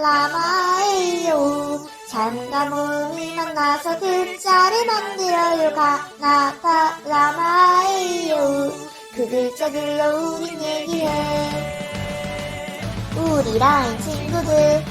나타라마에요 잠과 몸이 만나서 글자를 만들어요. 가나타라마에요 그 글자들로 우린 얘기해. 우리 라인 친구들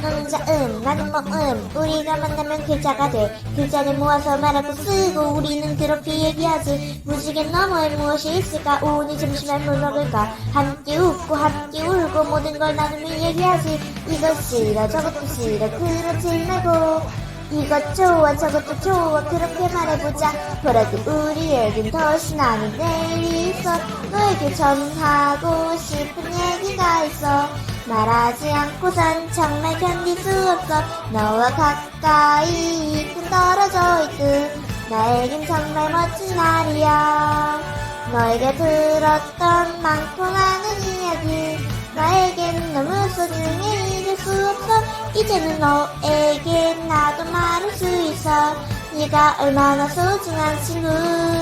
너는 자음, 나는 뭐음, 우리가 만나면 글자가 돼. 글자를 모아서 말하고 쓰고 우리는 그렇게 얘기하지. 무지개 너머에 무엇이 있을까? 오늘 점심에 뭘 먹을까? 함께 웃고 함께 울고 모든 걸 나누며 얘기하지. 이것 싫어, 저것도 싫어, 그렇지 말고. 이것 좋아, 저것도 좋아, 그렇게 말해보자. 그래도 우리에겐 더 신나는 내일이 있어. 너에게 전하고 싶은 얘기가 있어. 말하지 않고선 정말 견딜 수 없어 너와 가까이 있고 떨어져 있듯 나에겐 정말 멋진 날이야 너에게 들었던 많고 많은 이야기 나에 이제는 너에게 나도 말할 수 있어. 네가 얼마나 소중한 친구인지